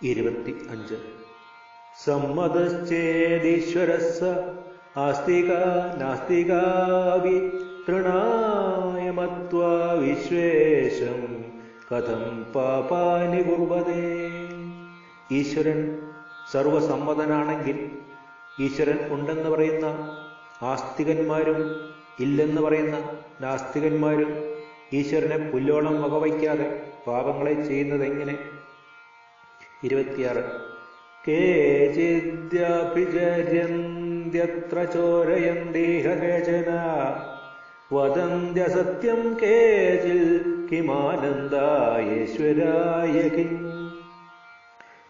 ഇരുപത്തി അഞ്ച് സമ്മതശ്ചേദീശ്വര ആസ്തിക നാസ്തികാവി തൃണായമത്വാ വിശ്വേഷം കഥം പാപാനി കുർവതേ ഈശ്വരൻ സർവസമ്മതനാണെങ്കിൽ ഈശ്വരൻ ഉണ്ടെന്ന് പറയുന്ന ആസ്തികന്മാരും ഇല്ലെന്ന് പറയുന്ന നാസ്തികന്മാരും ഈശ്വരനെ പുല്ലോളം വകവയ്ക്കാതെ പാപങ്ങളെ ചെയ്യുന്നത് എങ്ങനെ? ഇരുപത്തിയാറ്. കേചിദ്യഭിചര്യന്ത്യത്ര ചോരയന്തീഹ കേചന വദന്ത്യ സത്യം കേചിൽ കിമാനന്ദായേശ്വരായ കിം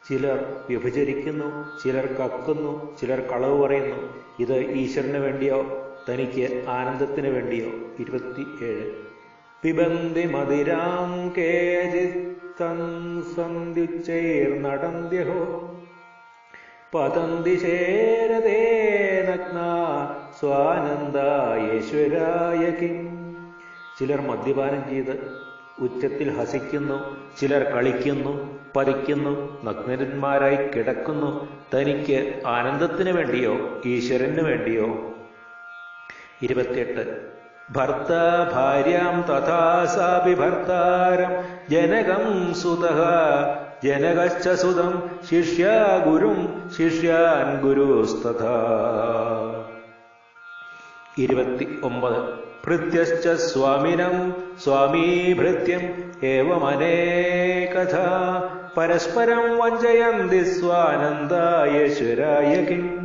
ചിലർ വ്യഭിചരിക്കുന്നു ചിലർ കക്കുന്നു ചിലർ കളവ് പറയുന്നു. ഇത് ഈശ്വരന് വേണ്ടിയോ തനിക്ക് ആനന്ദത്തിന് വേണ്ടിയോ. ഇരുപത്തി ഏഴ് പിബന്തി മതിരാം കേചിത്തൻസന്ധ്യുച്ചൈർനടന്ത്യഹോ പതന്തി ശേരതേ നഗ്ന സ്വാനന്ദായേശ്വരായ കിം. ചിലർ മദ്യപാനം ചെയ്ത് ഉച്ചത്തിൽ ഹസിക്കുന്നു ചിലർ കളിക്കുന്നു പതിക്കുന്നു നഗ്നന്മാരായി കിടക്കുന്നു. തനിക്ക് ആനന്ദത്തിന് വേണ്ടിയോ ഈശ്വരന് വേണ്ടിയോ. ഇരുപത്തിയെട്ട്. ഭർത്ത ഭാര്യാം തഥാ സാപി ഭർത്താരം. ജനകം സുത ജനകശ്ച സുതം ശിഷ്യ ഗുരും ശിഷ്യാൻ ഗുരുസ്തഥ. ഇരുപത്തി ഒമ്പത് ഭൃത്യശ്ച സ്വാമിനം സ്വാമീ ഭൃത്യം ഏവമനേകഥ. പരസ്പരം വഞ്ചയന്തി സ്വാനന്ദായേശ്വരായ കിം.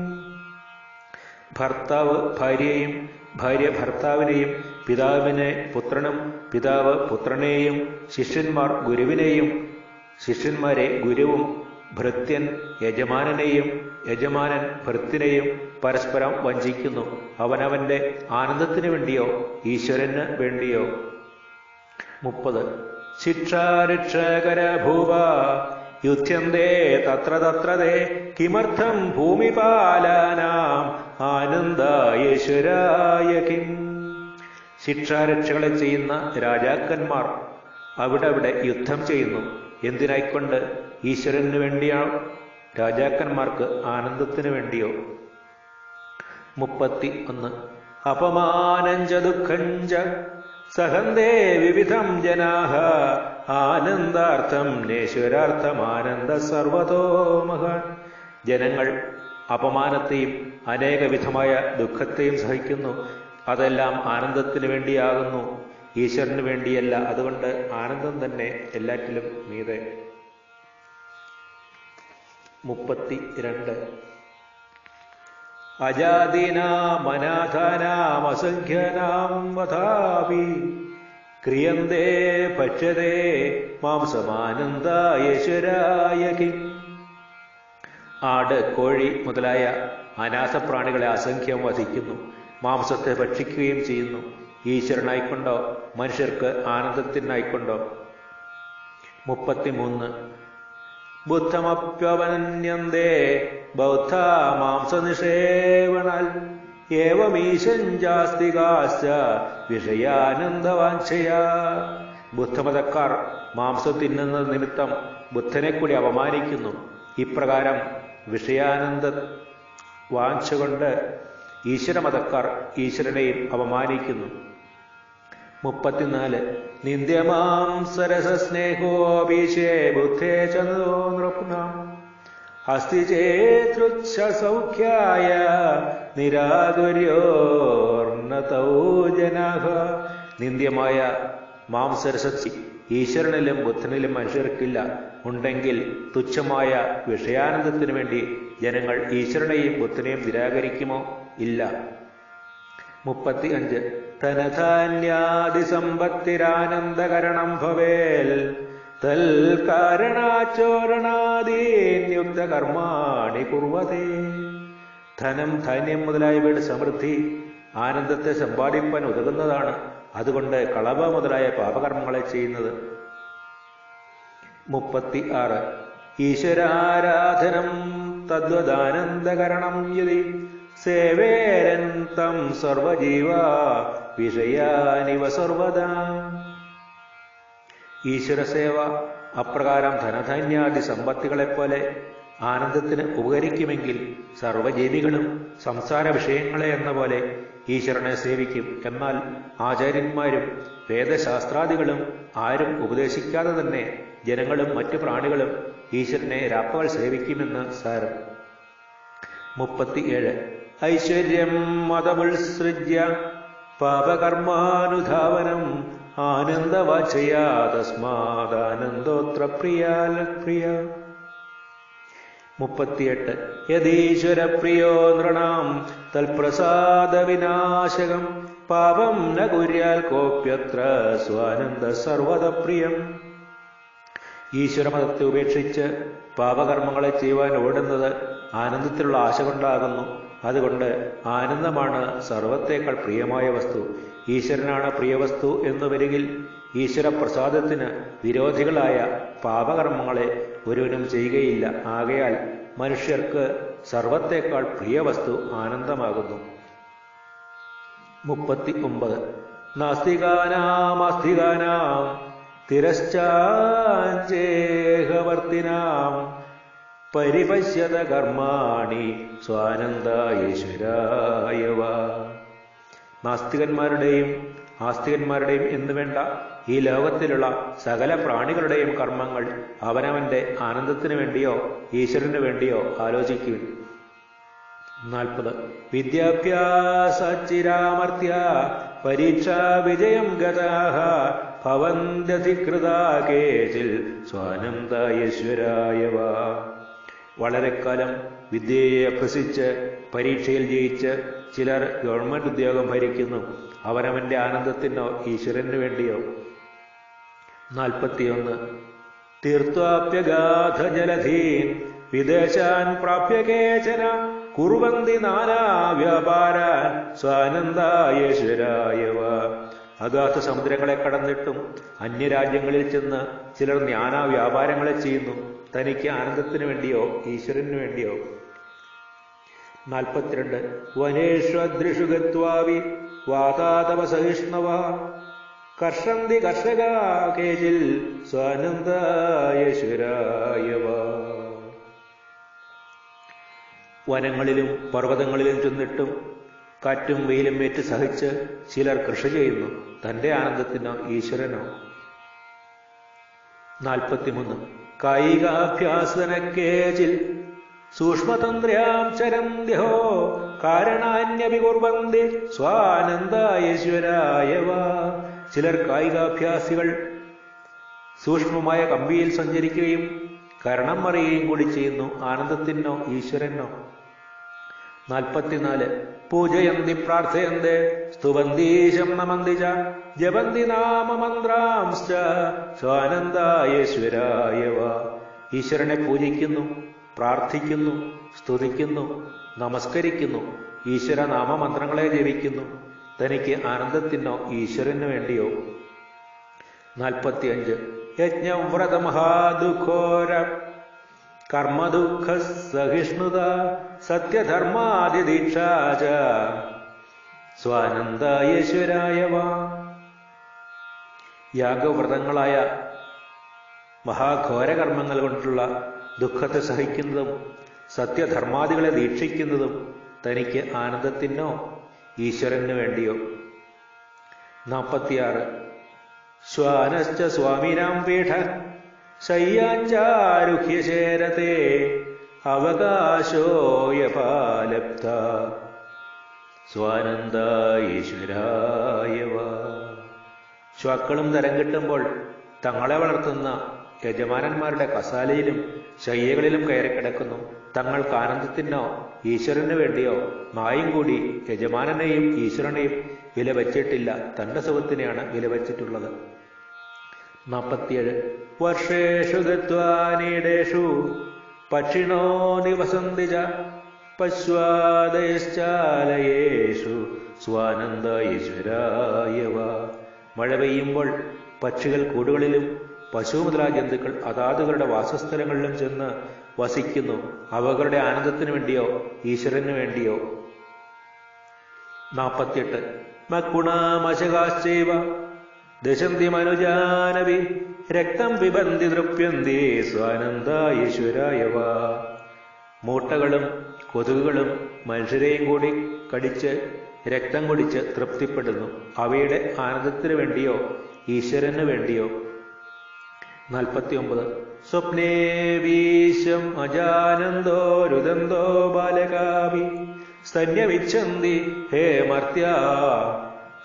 ഭർത്താവ് ഭാര്യയെയും ഭാര്യ ഭർത്താവിനെയും പിതാവിനെ പുത്രനും പിതാവ് പുത്രനെയും ശിഷ്യന്മാർ ഗുരുവിനെയും ശിഷ്യന്മാരെ ഗുരുവും ഭൃത്യൻ യജമാനനെയും യജമാനൻ ഭൃത്തിനെയും പരസ്പരം വഞ്ചിക്കുന്നു. അവനവന്റെ ആനന്ദത്തിന് വേണ്ടിയോ ഈശ്വരന് വേണ്ടിയോ. മുപ്പത്. ശിക്ഷാരക്ഷകര ഭൂവ യുദ്ധ്യന്തേ തത്ര തത്രതേ കിമർത്ഥം ഭൂമിപാലാനാം ആനന്ദായേശ്വരായ കിം. ശിക്ഷാരക്ഷകളെ ചെയ്യുന്ന രാജാക്കന്മാർ അവിടെ അവിടെ യുദ്ധം ചെയ്യുന്നു. എന്തിനായിക്കൊണ്ട്? ഈശ്വരന് വേണ്ടിയോ രാജാക്കന്മാർക്ക് ആനന്ദത്തിന് വേണ്ടിയോ? മുപ്പത്തി ഒന്ന് അപമാനഞ്ച ദുഃഖഞ്ച സഹന്തേ വിവിധം ജനാഹ ആനന്ദാർത്ഥം നേശ്വരാർത്ഥം ആനന്ദ സർവതോ മഹാൻ. ജനങ്ങൾ അപമാനത്തെയും അനേകവിധമായ ദുഃഖത്തെയും സഹിക്കുന്നു. അതെല്ലാം ആനന്ദത്തിന് വേണ്ടിയാകുന്നു. ഈശ്വരന് വേണ്ടിയല്ല. അതുകൊണ്ട് ആനന്ദം തന്നെ എല്ലാറ്റിലും മീതെ. മുപ്പത്തി രണ്ട് അസംഖ്യനാം വധാപി ക്രിയന്തേ പക്ഷതേ മാംസമാനന്ദായേശ്വരായ കിം ആട് കോഴി മുതലായ അനാഥപ്രാണികളെ അസംഖ്യം വധിക്കുന്നു. മാംസത്തെ ഭക്ഷിക്കുകയും ചെയ്യുന്നു. ഈശ്വരനായിക്കൊണ്ടോ? മനുഷ്യർക്ക് ആനന്ദത്തിനായിക്കൊണ്ടോ? മുപ്പത്തിമൂന്ന്. ബുദ്ധമപ്യവനന്യന്തേ ബൗദ്ധ മാംസനിഷേവണാൽ ഏവമീശഞ്ചാസ്തികാശ്ച വിഷയാനന്ദവാഞ്ചയാ ബുദ്ധമതക്കാർ മാംസം തിന്നുന്ന നിമിത്തം ബുദ്ധനെ കൂടി അപമാനിക്കുന്നു. ഇപ്രകാരം വിഷയാനന്ദ വാഞ്ച കൊണ്ട് ഈശ്വരമതക്കാർ ഈശ്വരനെയും അപമാനിക്കുന്നു. മുപ്പത്തിനാല്. നിന്ദ്യമാം സരസസ്നേഹോപീശേ ബുദ്ധേ ചന്ദ്രോ നൃപ്ന അസ്തി ചേതൃച്ഛ സൗഖ്യായ നിരാകുര്യോർണതൗ ജനാഹ നിന്ദ്യമായ മാംസരസത്തി ഈശ്വരനിലും ബുദ്ധനിലും മനുഷ്യർക്കില്ല. ഉണ്ടെങ്കിൽ തുച്ഛമായ വിഷയാനന്ദത്തിനു വേണ്ടി ജനങ്ങൾ ഈശ്വരനെയും ബുദ്ധനെയും നിരാകരിക്കുമോ? ഇല്ല. മുപ്പത്തി അഞ്ച് ധനധാന്യാദിസമ്പത്തിരാനന്ദകരണം ഭവേൽ. തൽ കാരണാചോരണാദീന്യുക്ത കർമാണി കുർവതേ. ധനം ധാന്യം മുതലായവയുടെ സമൃദ്ധി ആനന്ദത്തെ സമ്പാദിപ്പാൻ ഉതകുന്നതാണ്. അതുകൊണ്ട് കളവ മുതലായ പാപകർമ്മങ്ങളെ ചെയ്യുന്നത്. മുപ്പത്തി ആറ് ഈശ്വരാരാധനം തദ്വദാനന്ദകരണം യതി. സേവേരന്തം സർവജീവ വിഷയാനിവ സർവദാ. ഈശ്വരസേവ അപ്രകാരം ധനധാന്യാദി സമ്പത്തുകളെപ്പോലെ ആനന്ദത്തിന് ഉപകരിക്കുമെങ്കിൽ സർവജീവികളും സംസാര വിഷയങ്ങളെ എന്ന പോലെ ഈശ്വരനെ സേവിക്കും. എന്നാൽ ആചാര്യന്മാരും വേദശാസ്ത്രാദികളും ആരും ഉപദേശിക്കാതെ തന്നെ ജനങ്ങളും മറ്റു പ്രാണികളും ഈശ്വരനെ രാപ്പകൽ സേവിക്കുമെന്ന് സാരം. മുപ്പത്തിയേഴ്. ഐശ്വര്യം മതമുത്സൃജ്യ പാപകർമാനുധാവനം ആനന്ദവാചയാ തസ്മാദാനന്ദോത്ര പ്രിയാല പ്രിയ. മുപ്പത്തിയെട്ട്. യതീശ്വരപ്രിയോ നൃണാം തൽപ്രസാദ വിനാശകം പാപം ന കുര്യാൽ കോപ്യത്ര സ്വാനന്ദ സർവത പ്രിയം ഈശ്വരമതത്തെ ഉപേക്ഷിച്ച് പാപകർമ്മങ്ങളെ ചെയ്യുവാൻ ഓടുന്നത് ആനന്ദത്തിലുള്ള ആശ കൊണ്ടാകുന്നു അതുകൊണ്ട് ആനന്ദമാണ് സർവത്തേക്കാൾ പ്രിയമായ വസ്തു. ഈശ്വരനാണ് പ്രിയവസ്തു എന്നു വരികിൽ ഈശ്വരപ്രസാദത്തിന് വിരോധികളായ പാപകർമ്മങ്ങളെ ഒരുവനും ചെയ്യുകയില്ല. ആകയാൽ മനുഷ്യർക്ക് സർവത്തേക്കാൾ പ്രിയ പ്രിയവസ്തു ആനന്ദമാകുന്നു. മുപ്പത്തി ഒമ്പത് നാസ്തികാനാമാസ്തികാനാം തിരശ്ചാഞ്ചേഹവർത്തിനാം പരിപശ്യത കർമാണി സ്വാനന്ദായേശ്വരായവ നാസ്തികന്മാരുടെയും ആസ്തികന്മാരുടെയും എന്നു വേണ്ട? ഈ ലോകത്തിലുള്ള സകല പ്രാണികളുടെയും കർമ്മങ്ങൾ അവനവന്റെ ആനന്ദത്തിനു വേണ്ടിയോ ഈശ്വരന് വേണ്ടിയോ ആലോചിക്കുവിൻ. നാൽപ്പത്. വിദ്യാഭ്യാസച്ചിരാമർത്യ പരീക്ഷാ വിജയം ഗതാഹ ഭവന്ത്യധികൃതാ കേചിൽ സ്വാനന്ദയേശ്വരായവ വളരെക്കാലം വിദ്യയെ അഭ്യസിച്ച് പരീക്ഷയിൽ ജയിച്ച് ചിലർ ഗവൺമെന്റ് ഉദ്യോഗം ഭരിക്കുന്നു. അവരവന്റെ ആനന്ദത്തിനോ ഈശ്വരന് വേണ്ടിയോ? നാൽപ്പത്തിയൊന്ന്. തീർത്ഥാപ്യഗാധ ജലധീൻ വിദേശാൻ പ്രാപ്യ കേചന കുറുവന്തി നാനാ വ്യാപാരാൻ സ്വാനന്ദായേശ്വരായവ. അഗാധ സമുദ്രങ്ങളെ കടന്നിട്ടും അന്യരാജ്യങ്ങളിൽ ചെന്ന് ചിലർ ജ്ഞാനാ വ്യാപാരങ്ങളെ ചെയ്യുന്നു. തനിക്ക് ആനന്ദത്തിന് വേണ്ടിയോ ഈശ്വരന് വേണ്ടിയോ. നാൽപ്പത്തിരണ്ട്. വനേഷ്വദൃഷു ഗത്വാവി വാതാതവ സഹിഷ്ണവ. കർഷന്തി കർഷക കേജിൽ വനങ്ങളിലും പർവതങ്ങളിലും ചെന്നിട്ടും കാറ്റും വെയിലും ഏറ്റ് സഹിച്ച് ചിലർ കൃഷി ചെയ്യുന്നു. തന്റെ ആനന്ദത്തിനോ ഈശ്വരനോ. നാൽപ്പത്തിമൂന്ന്. കായികാഭ്യാസനക്കേജിൽ സൂക്ഷ്മതന്ത്ര്യാം ചരന്ധ്യോ കാരണാന്യപികുർവന്തി സ്വാനന്ദയേശ്വരായവ. ചിലർ കായികാഭ്യാസികൾ സൂക്ഷ്മമായ കമ്പിയിൽ സഞ്ചരിക്കുകയും കരണം അറിയുകയും കൂടി ചെയ്യുന്നു. ആനന്ദത്തിനോ ഈശ്വരനോ. നാൽപ്പത്തിനാല്. പൂജയന്തി പ്രാർത്ഥയന്തി. സ്തുവന്തീശം നമന്തി ച. ജപന്തി നാമമന്ത്രാംശ്ച. സ്വാനന്ദയേശ്വരായവ ഈശ്വരനെ പൂജിക്കുന്നു പ്രാർത്ഥിക്കുന്നു സ്തുതിക്കുന്നു നമസ്കരിക്കുന്നു. ഈശ്വര നാമമന്ത്രങ്ങളെ ജപിക്കുന്നു. തനിക്ക് ആനന്ദത്തിനോ ഈശ്വരനു വേണ്ടിയോ. നാൽപ്പത്തിയഞ്ച്. യജ്ഞം വ്രതമഹാദുഃഖോര കർമ്മദുഃഖ സഹിഷ്ണുത സത്യധർമാതിദീക്ഷാച സ്വാനന്ദയേശ്വരായവ യാഗവ്രതങ്ങളായ മഹാഘോരകർമ്മങ്ങൾ കൊണ്ടുള്ള ദുഃഖത്തെ സഹിക്കുന്നതും സത്യധർമാദികളെ ദീക്ഷിക്കുന്നതും തനിക്ക് ആനന്ദത്തിനോ ഈശ്വരന് വേണ്ടിയോ. നാൽപ്പത്തിയാറ് ശ്വാനശ്ച സ്വാമിനാം പീഠ. ശയ്യാഞ്ചാരുഹ്യശേരത്തെ അവകാശോയപാലബ്ധ സ്വാനന്ദ ശ്വാക്കളും തരം കിട്ടുമ്പോൾ തങ്ങളെ വളർത്തുന്ന യജമാനന്മാരുടെ കസാലയിലും ശയ്യകളിലും കയറി കിടക്കുന്നു തങ്ങൾക്ക് ആനന്ദത്തിനോ ഈശ്വരന് വേണ്ടിയോ മായും കൂടി യജമാനനെയും ഈശ്വരനെയും വില വച്ചിട്ടില്ല തന്റെ സുഖത്തിനെയാണ് വില വച്ചിട്ടുള്ളത് നാൽപ്പത്തിയേഴ് വർഷേഷു ഗത്വാനീടേഷു പക്ഷിണോ നിവസന്തി ച പശ്വാദയശ്ചാലയേഷു സ്വാനന്ദ ഈശ്വരായവ മഴ പെയ്യുമ്പോൾ പക്ഷികൾ കൂടുകളിലും പശു മുതലായ ജന്തുക്കൾ അതാതുകളുടെ വാസസ്ഥലങ്ങളിലും ചെന്ന് വസിക്കുന്നു. അവകളുടെ ആനന്ദത്തിന് വേണ്ടിയോ ഈശ്വരന് വേണ്ടിയോ. നാൽപ്പത്തിയെട്ട് മക്കുണാമശകാശ്ചൈവ ദശന്തി മനുജാനവി രക്തം പിബന്തി തൃപ്യന്തി സ്വാനന്ദായേശ്വരായവ മൂട്ടകളും കൊതുകുകളും മനുഷ്യരെയും കൂടി കടിച്ച് രക്തം കുടിച്ച് തൃപ്തിപ്പെടുന്നു. അവയുടെ ആനന്ദത്തിനു വേണ്ടിയോ ഈശ്വരന് വേണ്ടിയോ. നാൽപ്പത്തി ഒമ്പത് സ്വപ്നേ വീശം അജാനന്ദോ രുദന്തോ ബാലകാവി. സ്തന്യവിച്ഛന്തി ഹേ മർത്യ.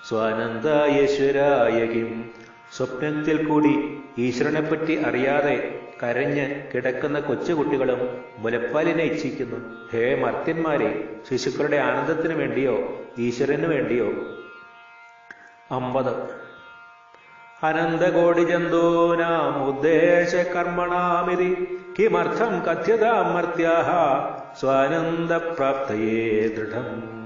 സ്വാനന്ദായേശ്വരായ കിം. സ്വപ്നത്തിൽ കൂടി ഈശ്വരനെപ്പറ്റി അറിയാതെ കരഞ്ഞ് കിടക്കുന്ന കൊച്ചുകുട്ടികളും മുലപ്പാലിനെ ഇച്ഛിക്കുന്നു. ഹേ മർത്യന്മാരെ ശിശുക്കളുടെ ആനന്ദത്തിന് വേണ്ടിയോ ഈശ്വരന് വേണ്ടിയോ? അമ്പത്. അനന്തകോടി ജന്തൂനാം ഉദ്ദേശ കർമ്മണാമിതി കിമർത്ഥം കഥ്യതാം മർത്യാഹ സ്വാനന്ദപ്രാപ്തയേ ദൃഢം.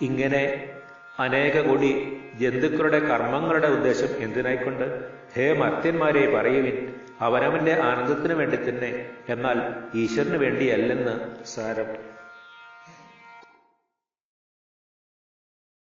ഇങ്ങനെ അനേക കോടി ജന്തുക്കളുടെ കർമ്മങ്ങളുടെ ഉദ്ദേശം എന്തിനായിക്കൊണ്ട്? ഹേ മർത്യന്മാരെ പറയുവിൻ അവനവന്റെ ആനന്ദത്തിന് വേണ്ടി തന്നെ. എന്നാൽ ഈശ്വരന് വേണ്ടിയല്ലെന്ന് സാരം.